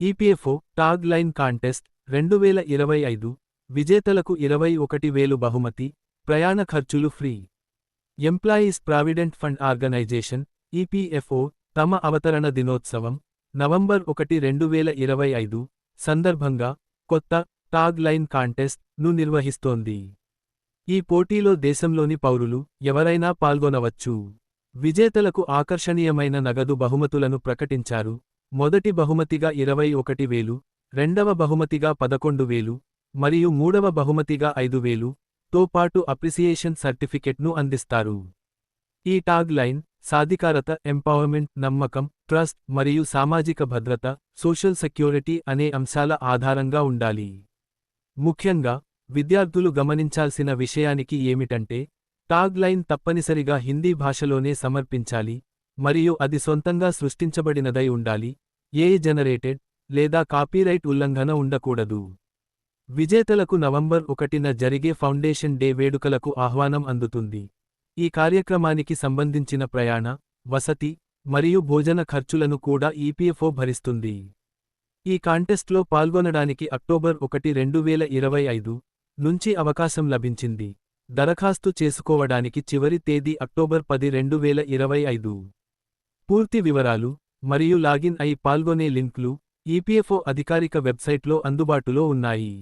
EPFO tag line contest రెండు వేల ఇరవై ఐదు విజేతలకు ఇరవై ఒకటి వేలు బహుమతి ప్రయాణ ఖర్చులు free. Employees provident fund organisation EPFO తమ అవతరణ దినోత్సవం నవంబర్ ఒకటి రెండు వేల ఇరవై ఐదు సందర్భంగా కొత్త టాగ్ లైన్ కాంటెస్ట్ను నిర్వహిస్తోంది. ఈ పోటీలో దేశంలోని పౌరులు ఎవరైనా పాల్గొనవచ్చు. విజేతలకు ఆకర్షణీయమైన నగదు బహుమతులను ప్రకటించారు. మొదటి బహుమతిగా ఇరవై ఒకటి వేలు రెండవ బహుమతిగా పదకొండు వేలు మరియు మూడవ బహుమతిగా ఐదు వేలు తో పాటు అప్రిసియేషన్ సర్టిఫికెట్ను అందిస్తారు. ఈ టాగ్ లైన్ సాధికారత ఎంపవర్మెంట్ నమ్మకం ట్రస్ట్ మరియు సామాజిక భద్రత సోషల్ సెక్యూరిటీ అనే అంశాల ఆధారంగా ఉండాలి. ముఖ్యంగా విద్యార్థులు గమనించాల్సిన విషయానికి ఏమిటంటే టాగ్ లైన్ తప్పనిసరిగా హిందీ భాషలోనే సమర్పించాలి మరియు అది సొంతంగా సృష్టించబడినదై ఉండాలి. ఏ జనరేటెడ్ లేదా కాపీరైట్ ఉల్లంఘన ఉండకూడదు. విజేతలకు నవంబర్ ఒకటిన జరిగే ఫౌండేషన్ డే వేడుకలకు ఆహ్వానం అందుతుంది. ఈ కార్యక్రమానికి సంబంధించిన ప్రయాణ వసతి మరియు భోజన ఖర్చులను కూడా ఈపీఎఫ్ఓ భరిస్తుంది. ఈ కాంటెస్ట్లో పాల్గొనడానికి అక్టోబర్ ఒకటి రెండు వేల ఇరవై ఐదు నుంచి అవకాశం లభించింది. దరఖాస్తు చేసుకోవడానికి చివరి తేదీ అక్టోబర్ పది రెండు వేల ఇరవై ఐదు. పూర్తి వివరాలు మరియు లాగిన్ అయి పాల్గొనే లింక్లు ఈపీఎఫ్ఓ అధికారిక వెబ్సైట్లో అందుబాటులో ఉన్నాయి.